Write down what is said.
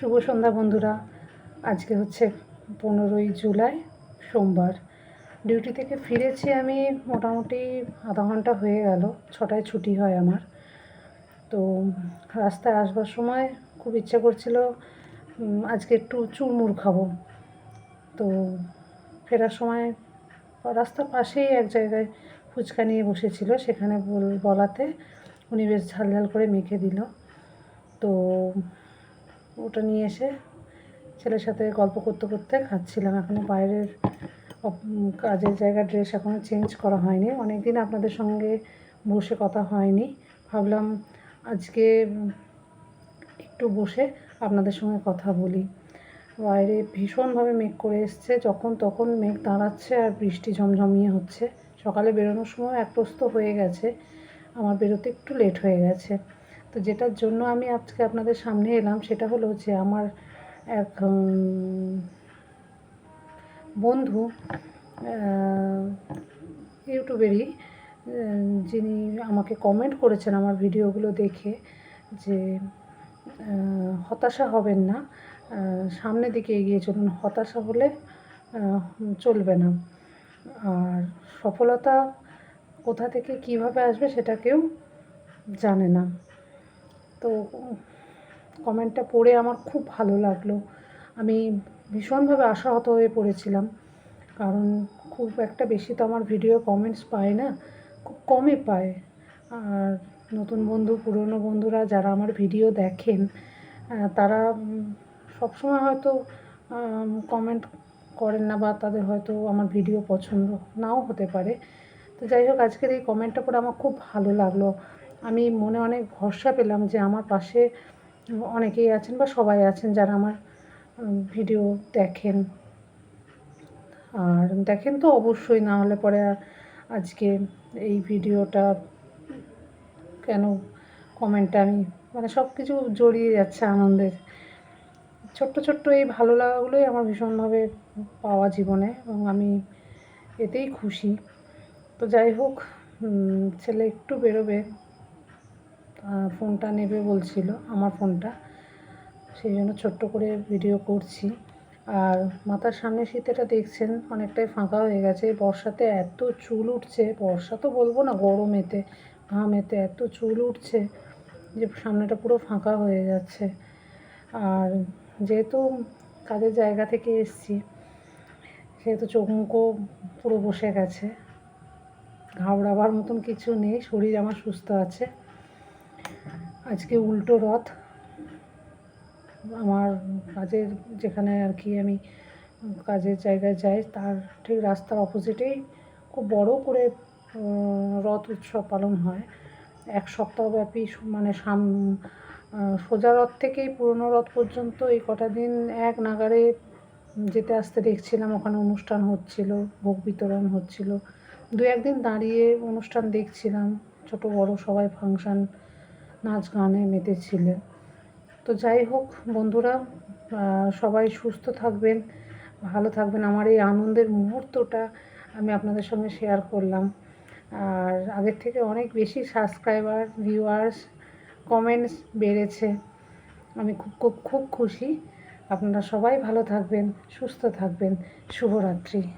শুভ সন্ধ্যা বন্ধুরা। আজকে হচ্ছে পনেরোই জুলাই, সোমবার। ডিউটি থেকে ফিরেছি আমি মোটামুটি আধা ঘণ্টা হয়ে গেল, ছটায় ছুটি হয় আমার। তো রাস্তায় আসবার সময় খুব ইচ্ছা করছিল আজকে একটু চুরমুর খাব। তো ফেরার সময় রাস্তার পাশেই এক জায়গায় ফুচকা নিয়ে বসেছিল, সেখানে বল- বলাতে উনি বেশ ঝাল ঝাল করে মেখে দিল। তো ওটা নিয়ে এসে ছেলের সাথে গল্প করতে করতে খাচ্ছিলাম। এখনও বাইরের কাজের জায়গার ড্রেস এখনও চেঞ্জ করা হয়নি। অনেক দিন আপনাদের সঙ্গে বসে কথা হয়নি। ভাবলাম আজকে একটু বসে আপনাদের সঙ্গে কথা বলি। বাইরে ভীষণভাবে মেঘ করে এসছে। যখন তখন মেঘ দাঁড়াচ্ছে আর বৃষ্টি ঝমঝমিয়ে হচ্ছে। সকালে বেরোনোর সময় এক প্রস্ত হয়ে গেছে। আমার বেরোতে একটু লেট হয়ে গেছে। তো যেটার জন্য আমি আজকে আপনাদের সামনে এলাম সেটা হলো যে আমার এক বন্ধু ইউটিউবেরই যিনি আমাকে কমেন্ট করেছেন আমার ভিডিওগুলো দেখে যে হতাশা হবেন না সামনের দিকে এগিয়ে চলুন, হতাশা হলে চলবে না। আর সফলতা কোথা থেকে কীভাবে আসবে সেটা কেউ জানে না। তো কমেন্টটা পড়ে আমার খুব ভালো লাগল। আমি ভীষণভাবে আশাহত হয়ে পড়েছিলাম, কারণ খুব একটা বেশি তো আমার ভিডিও কমেন্টস পায় না, খুব কমই পায়। আর নতুন বন্ধু, পুরনো বন্ধুরা যারা আমার ভিডিও দেখেন তারা সবসময় হয়তো কমেন্ট করেন না বা তাদের হয়তো আমার ভিডিও পছন্দ নাও হতে পারে। তো যাই হোক, আজকের এই কমেন্টটা পড়ে আমার খুব ভালো লাগল। আমি মনে অনেক ভরসা পেলাম যে আমার পাশে অনেকেই আছেন বা সবাই আছেন যারা আমার ভিডিও দেখেন। আর দেখেন তো অবশ্যই, না হলে পরে আজকে এই ভিডিওটা কেন কমেন্টটা আমি মানে সব কিছু জড়িয়ে যাচ্ছে আনন্দের। ছোট্ট ছোট্ট এই ভালো লাগাগুলোই আমার ভীষণভাবে পাওয়া জীবনে এবং আমি এতেই খুশি। তো যাই হোক ছেলে একটু বেরোবে। ফোনটা নেবে বলছিল, আমার ফোনটা। সেই জন্য ছোট্ট করে ভিডিও করছি। আর মাথার সামনে শীতেটা দেখছেন, অনেকটাই ফাঁকা হয়ে গেছে। বর্ষাতে এত চুল উঠছে, বর্ষা তো বলব না, গরমেতে, ঘামেতে এত চুল উঠছে যে সামনেটা পুরো ফাঁকা হয়ে যাচ্ছে। আর যেহেতু কাজের জায়গা থেকে এসছি, সেহেতু চোখ মুখও পুরো বসে গেছে। ঘাবড়াবার মতন কিছু নেই, শরীর আমার সুস্থ আছে। আজকে উল্টো রথ। আমার কাজের যেখানে আর কি আমি কাজের জায়গায় যাই, তার ঠিক রাস্তার অপোজিটেই খুব বড় করে রথ উৎসব পালন হয়। এক সপ্তাহব্যাপী মানে সাম সোজা রথ থেকেই পুরনো রথ পর্যন্ত এই কটা দিন এক নাগারে যেতে আসতে দেখছিলাম, ওখানে অনুষ্ঠান হচ্ছিল, ভোগ বিতরণ হচ্ছিল। দু একদিন দাঁড়িয়ে অনুষ্ঠান দেখছিলাম, ছোট বড় সবাই ফাংশন নাচ গানে মেতেছিলেন তো যাই হোক বন্ধুরা সবাই সুস্থ থাকবেন, ভালো থাকবেন। আমার এই আনন্দের মুহূর্তটা আমি আপনাদের সঙ্গে শেয়ার করলাম। আর আগের থেকে অনেক বেশি সাবস্ক্রাইবার ভিউয়ার্স কমেন্টস বেড়েছে। আমি খুব খুব খুব খুশি। আপনারা সবাই ভালো থাকবেন, সুস্থ থাকবেন। শুভরাত্রি।